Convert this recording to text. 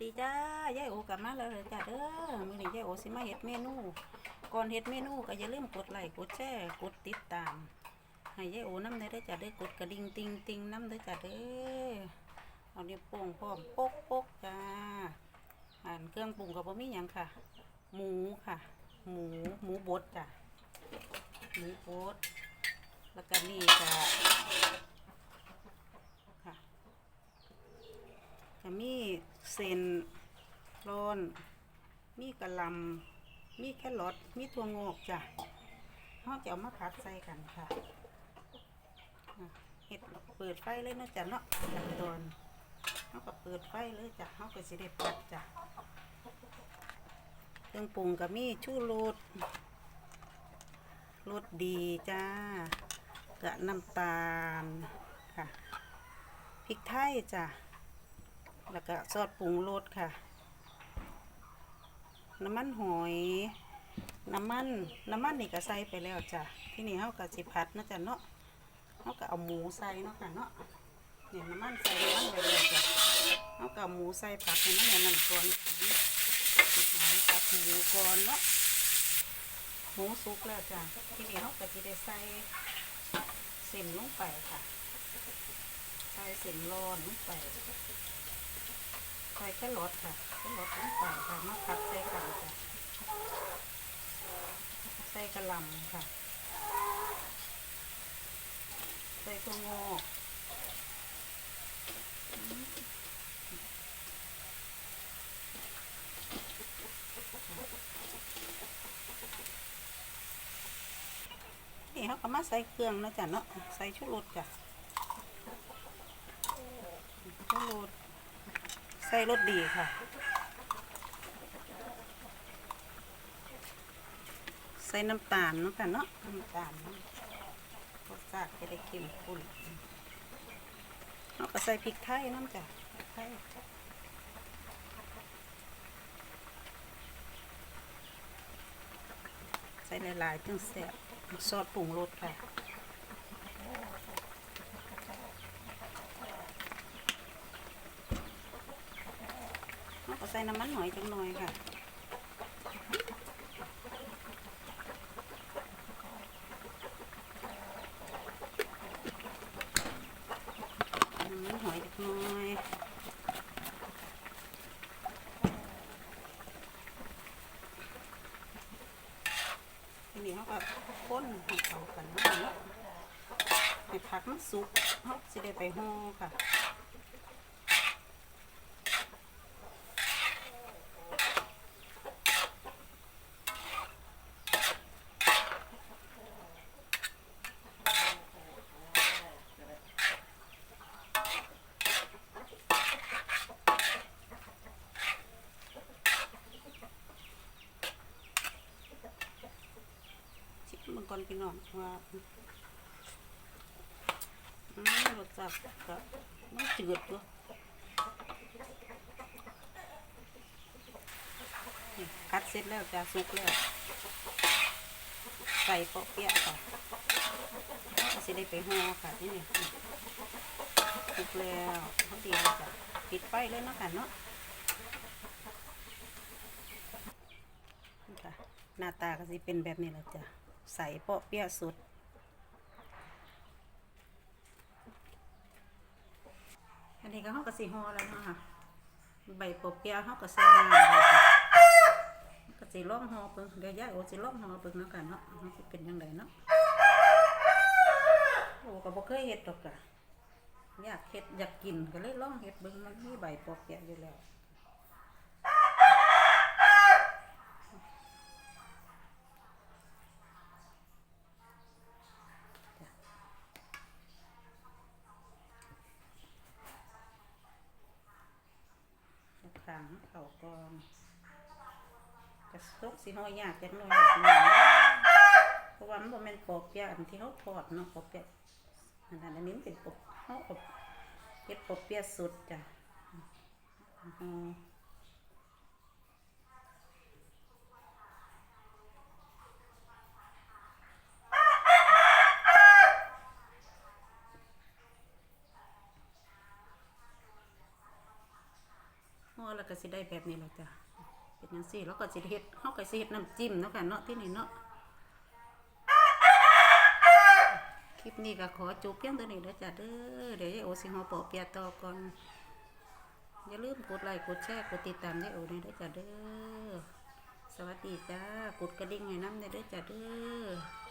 ดีจ้ายายโอกลับมาแล้วเหรอจ้าเด้อมื้อนี้ยายโอสิมาเฮ็ดเมนู ก่อนเฮ็ดเมนูก็อย่าลืมกดไลค์กดแชร์กดติดตาม ให้ยายโอน้ำเด้อจ้าเด้อกดกระดิ่งติงติงน้ำเด้อจ้าเด้อเอาเดี๋ยวโป่งพร้อมปกปกจ้าอันเครื่องปรุงก็บ่มีหยังค่ะ หมูค่ะ หมูหมูบดจ้ะหมูบดแล้วก็นี่ก็ค่ะก็มี เส้นร้อน มีกะลำมีแครอทมีถั่วงอกจ้ะเราจะเอามาผัดใส่กันค่ะเห็ดเปิดไฟเลยนะจ๊ะเนาะขั้นตอนเราก็เปิดไฟเลยจ้ะเราก็สิได้ผัดจ้ะเครื่องปรุงก็มีชูรสรสดีจ้ากะน้ำตาลค่ะพริกไทยจ้ะ แล้วก็ซอสปรุงรสค่ะ น้ำมันหอย น้ำมัน น้ำมันนี่ก็ใส่ไปแล้วจ้ะ ที่นี่เขาก็สิผัดนะจ้ะเนาะเขาก็เอาหมูใส่เนาะค่ะเนาะเนี่ยน้ำมันใส่น้ำมันไปแล้วจ้ะเขาก็เอาหมูใส่ผัดให้มันอย่างนั้นก่อนหอมผัดหมูก่อนเนาะ หมูสุกแล้วจ้ะ ที่นี่เขาก็จะได้ใส่เส้นลงไปค่ะ ใส่เส้นร้อนลงไป ใส่แค่รสค่ะแค่รสลงไปค่ะมาผัดใส่กันจ้ะใส่กระหลำค่ะ ใส่ตัวงอกนี่เขาก็มาใส่เครื่องนะจ๊ะเนาะใส่ชูรสจ้ะชูรส ใส่รสดีค่ะ ใส่น้ำตาลเนาะค่ะเนาะน้ำตาลเนาะรสชาติจะได้เข้มข้นเราก็ใส่พริกไทยน้ำจ้ะพริกไทยใส่หลายๆจึงแซ่บซอสปรุงรสค่ะ เราก็ใส่น้ำมันหอยจังหน่อยค่ะน้ำมันหอยจังหน่อยทีนี้เขาก็ค้นให้เข้ากันเนาะให้ผักมันสุกเขาจะได้ไปห่อค่ะ ชิมมัน ก่อนพี่น้องว่ารสชาติก็มันจืดตัวคัดเสร็จแล้วจะสุกแล้วใส่ปอกเปียะค่ะก็สิได้ไปห่อค่ะที่นี่สุกแล้วเขาดีแล้วจ้ะปิดไฟเลยเนาะค่ะเนาะค่ะหน้าตาก็สิเป็นแบบนี้แหละจ้ะ ใส่เปาะเปียสุด อันนี้ก็เขาก็สิห่อแล้วนาะค่ะใบเปาะเปียะเขาก็ใส่น้ำไว้จ้ะสิล่องห่อเพิ่งเดี๋ยวยาโอสิล่องห่อเพิ่งเนาะกันเนาะมันสิเป็นยังไงเนาะโอ้ก็บ่เคยเฮ็ดดอกจ้ะอยากเฮ็ดอยากกินก็เลยลองเฮ็ดเบิ่งมันมีใบปาะเปียะอยู่แล้วางเขากองจะตกสีห้อยยากจังเลยแบบนี้เพราะว่ามันเป็นปอบเปียอันที่เขาทอดเนาะปอบเปียอันนั้นอันนี้เป็นปอบเขาอบเฮ็ดปอบเปียสุดจ้ะอ๋อ ห่อแล้ว ก็สิได้แบบนี้แหละจ้ะเป็นจังซี่แล้วก็สิเฮ็ดเฮาก็สิเฮ็ดน้ำจิ้มเนาะค่ะเนาะที่นี่เนาะคลิปนี้ก็ขอจบเพียงเท่านี้เด้อจ้ะเด้อเดี๋ยวยายโอสิหอปอเปียต่อก่อนอย่าลืมกดไลค์กดแชร์กดติดตามยายโอด้วยเด้จ้ะเด้อสวัสดีจ้ากดกระดิ่งให้น้ำเด้อจ้ะเด้อ